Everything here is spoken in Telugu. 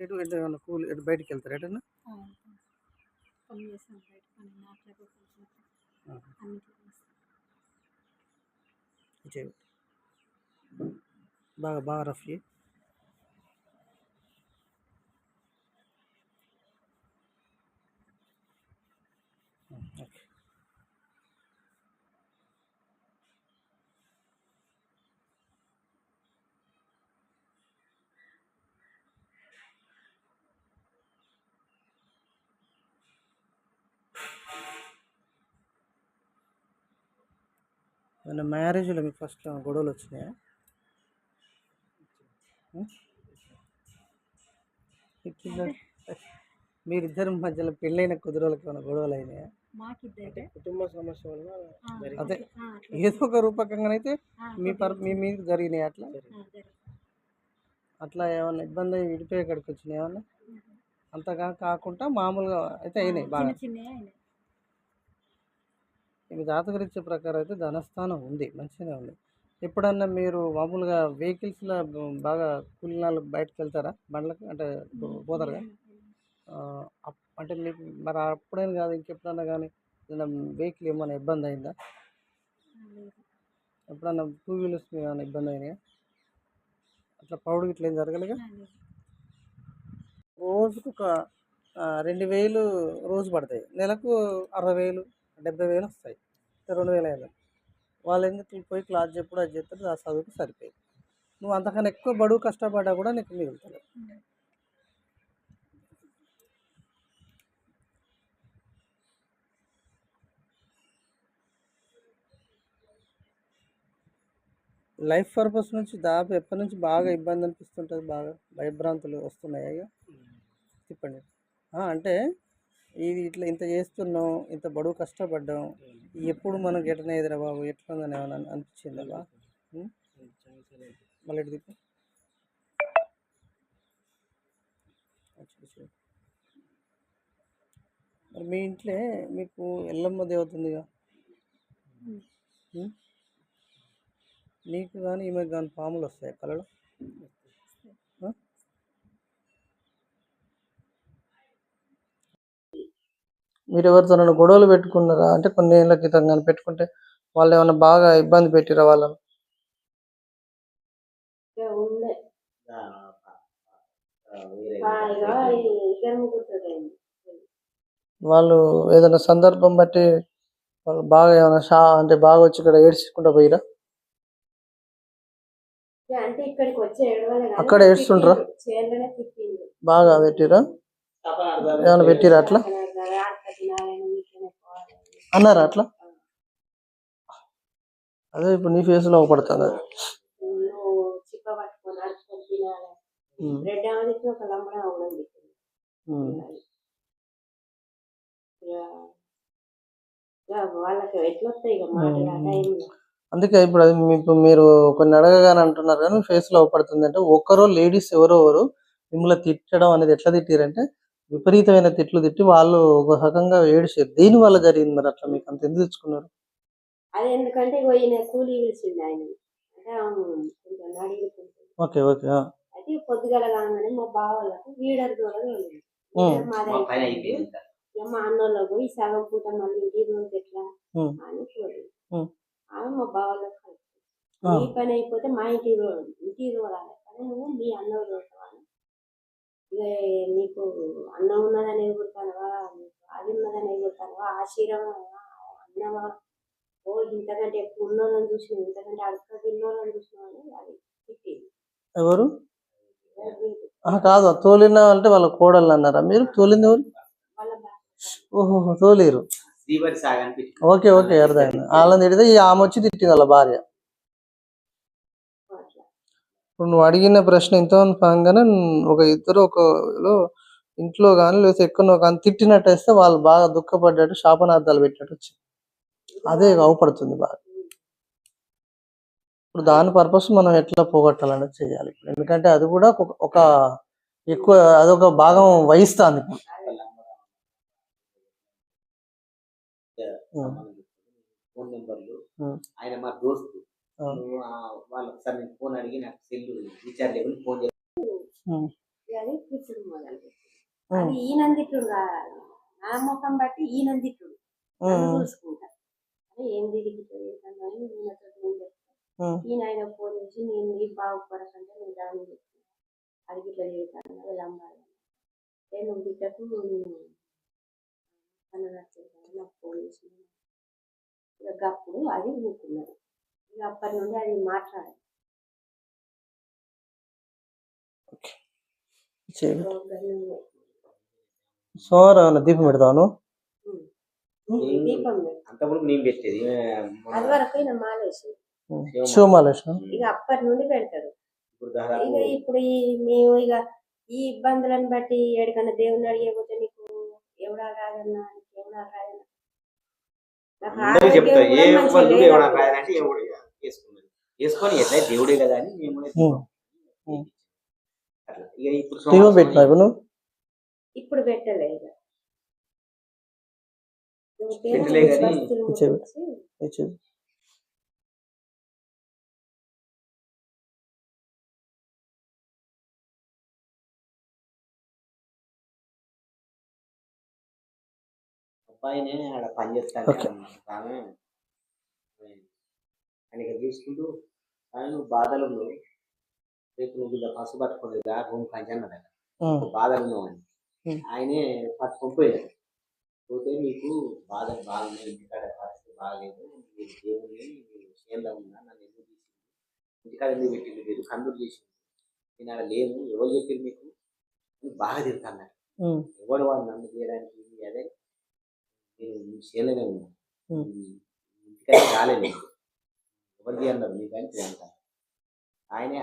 ఎటు ఎటు ఏమన్నా కూలి ఎటు బయటికి వెళ్తారు ఎటన్నా ఆ, వెళ్తాం. పని చేస్తాం బయట పని నాట్లకు కూర్చున్నట్టు ఆహా. అన్నిట్లో చేస్తాం. చేయి బాగా బాగా రఫ్ చేయి మన మ్యారేజ్లో మీకు ఫస్ట్ గొడవలు వచ్చినాయా? మీరిద్దరి మధ్యలో పెళ్ళైన కుదురోళ్ళకి ఏమైనా గొడవలు అయినాయా? మాకిద్దరే. కుటుంబ సమస్య వల్ల ఆ, అదే ఏదో ఒక రూపకంగానైతే మీ పర్ మీ మీద జరిగినాయి అట్లా. అట్లా ఏమన్నా ఇబ్బంది అయ్యి విడిపోయే కాడికి వచ్చినాయి ఏమన్నా? అంతగా కాకుండా మామూలుగా అయితే అయినాయి బాగా. మీకు మీ జాతకరీత్య ప్రకారం అయితే ధనస్థానం ఉంది మంచిగానే ఉంది. ఎప్పుడన్నా మీరు మామూలుగా వెహికల్స్లో బాగా కూలినాలు బయటకు వెళ్తారా? బండ్లకు అంటే పోతారుగా? అప్- అంటే మీకు మరి అప్పుడైనా కాదు ఇంకెప్పుడన్నా కానీ ఏదైనా వెహికల్ ఏమైనా ఇబ్బంది అయిందా? ఎప్పుడన్నా టూ వీలర్స్ మీద ఏమైనా ఇబ్బంది అయినాయా? అట్లా పౌడు ఇట్లా ఏం జరగలేగా రోజుకు ఒక రెండు వేలు రోజు పడతాయి. నెలకు అరవై వేలు డెబ్బై వేలు వస్తాయి. రెండు వేల ఐదు. వాళ్ళు ఎందుకు పోయి క్లాస్ చెప్పుడు అది చెప్తారు ఆ చదువుకు సరిపోయింది. నువ్వు అంతకన్నా ఎక్కువ బడువు కష్టపడ్డా కూడా నీకు మిగులుతుంది. లైఫ్ పర్పస్ నుంచి దాదాపు ఎప్పటి నుంచి బాగా ఇబ్బంది అనిపిస్తుంటుంది బాగా భయభ్రాంతులు వస్తున్నాయి అయ్యా చెప్పండి అంటే ఇది ఇట్లా ఇంత చేస్తున్నాం ఇంత బడువు కష్టపడ్డాం ఎప్పుడు మనం గిటన ఎదురా బాబు ఎట్లా ఉందని ఏమైనా అనిపించిందా బా? మళ్ళీ. మరి మీ ఇంట్లో మీకు ఎల్లమ్మ దేవత ఉందిగా? నీకు కానీ ఈమెకు కానీ పాములు వస్తాయి కళలో మీరు ఎవరితోనైనా గొడవలు పెట్టుకున్నారా? అంటే కొన్ని ఏళ్ళ క్రితం కానీ పెట్టుకుంటే వాళ్ళు ఏమైనా బాగా ఇబ్బంది పెట్టిరా వాళ్ళని? వాళ్ళు ఏదైనా సందర్భం బట్టి వాళ్ళు బాగా ఏమైనా షా అంటే బాగా వచ్చి ఇక్కడ ఏడ్చుకుంటా పోయిరా? అంటే ఇక్కడికి వచ్చి ఏడవలే కానీ అక్కడ తిట్టిండు. బాగా పెట్టిరా? ఏమైనా పెట్టిరా అట్లా? అన్నారా అట్లా? అదే ఇప్పుడు నీ ఫేస్లో పడుతుంది. అది అందుకే ఇప్పుడు అది మీరు కొన్ని అడగగానే అంటున్నారు కానీ ఫేస్లో పడుతుంది అంటే ఒక్కరో లేడీస్ ఎవరో ఎవరు మిమ్మల్ని తిట్టడం అనేది ఎట్లా తిట్టారంటే విపరీతమైన తిట్లు తిట్టి వాళ్ళు ఒక రకంగా ఏడిచారు దేని వల్ల జరిగింది మరి అట్లా మీకు అంత ఎందుకు తెచ్చుకున్నారు అది ఎందుకంటే ఈయన కూలీ పిలిచింది ఆయన అంటే ఆమె కొంచెం అడిగి ఓకే ఓకే. అయితే పొద్దుగల కాగానే మా బావలకు వీడర్. ఇక మా అన్నోళ్ళ పోయి సగం పూట మళ్ళీ ఇంటి రోజు ఎట్లా. అని చూడండి. ఆమె మా ఆ. నీ పని అయిపోతే మా ఇంటి రోజు ఇంటి రోజాలి కానీ నువ్వు మీ అన్న ఇక నీకు అన్నం ఉన్నదని ఎగురుతానవా? నీకు అది ఉన్నదని ఎగురుతానవా? ఆశీర్వా అన్నవా ఓ ఇంతకంటే ఎక్కువ ఉన్నోళ్ళని చూసిన ఇంతకంటే అడుక్క తిన్నోళ్ళని చూసిన అని అది తిట్టింది ఎవరు? ఆహా, కాదు తోలిన అంటే వాళ్ళ కోడళ్ళు అన్నారా మీరు? తోలింది ఎవరు? ఓహో తోలేరు. ఓకే ఓకే అర్థమైంది. వాళ్ళని తిడితే ఈ ఆమె వచ్చి తిట్టింది వాళ్ళ భార్య. ఇప్పుడు నువ్వు అడిగిన ప్రశ్న ఇంతమంది పరంగానే ఒక ఇద్దరు ఒక ఇంట్లో కానీ లేకపోతే ఎక్కడో కానీ తిట్టినట్టు వేస్తే వాళ్ళు బాగా దుఃఖపడ్డట్టు శాపనార్థాలు పెట్టినట్టు వచ్చింది. అదే అవపడుతుంది బాగా. ఇప్పుడు దాని పర్పస్ మనం ఎట్లా పోగొట్టాలనేది చేయాలి ఇప్పుడు. ఎందుకంటే అది కూడా ఒక ఎక్కువ అదొక భాగం వహిస్తుంది. ఆయన మా దోస్తు వాళ్ళ ఒకసారి నేను ఫోన్ అడిగి నాకు సెల్ రీఛార్జ్ లేకుండా ఫోన్ చేసి మొదలు అది కాదు నా ముఖం బట్టి ఉమ్, చూసుకుంటా. అరే ఏం తిరిగి చేస్తానని ఈయనతో నేను చెప్తాను ఉమ్, ఈయన ఆయన ఫోన్ చేసి నేను నీ బాగుపడకంటే నేను దాన్ని చెప్తాను అది ఇట్లా చేస్తాను అది అమ్మాయి నేను తిట్టకు నేను నాకు ఫోన్ చేసి. ఇక అప్పుడు అది ఊరుకున్నది. ఇక అప్పటి నుండి అది మాట్లాడాలి. సోమవారం దీపం పెడతాను అది వరకు ఈయన మాలేసి శివమాలేసిన ఇక అప్పటి నుండి పెడతాడు. ఇప్పుడు ఇక ఇప్పుడు ఈ మేము ఇక ఈ ఇబ్బందులను బట్టి ఎక్కడికన్నా దేవుని అడిగేపోతే నీకు ఎవడా రాదన్నా నీకు ఎవడా రాదన్నా? నాకు అందరూ ఆరోగ్యం చెప్తారు కూడా ఏ మంచిగా బంధువు లేదు. చేసుకొని ఎట్లా దేవుడే కదా అని మేము ఇక ఇప్పుడు పెట్టినావు నువ్వు ఇప్పుడు పెట్టలే కానీ. అబ్బాయినే ఆడ పని చేస్తాను ఆయన ఇక్కడ చూసుకుంటూ ఆయన బాధలు ఉన్నావు రేపు నువ్వు ఇలా పసు పట్టుకోలేదు రూమ్ కంచన్నదట బాధలు ఉన్నావు అని. ఆయనే. పట్టుకొని పోయాడు. పోతే నీకు బాధలు బాగున్నాయి ఇంటికాడ పరిస్థితి బాగలేదు మీరు దేవుని మీరు చేయంలో ఉన్నా నన్ను ఎందుకు తీసింది ఇంటికాడ ఎందుకు పెట్టింది మీరు? కందులు చేసింది నేను ఆడ లేను ఎవరు చెప్పింది మీకు? బాగా తిరుగుతాను ఎవడు వాడు నన్ను చేయడానికి అదే నేను చేయలేనే ఉన్నా. ఇంటికాడ రాలేదు. ఎవరికి అన్నారు మీకు అని అంటాను ఆయనే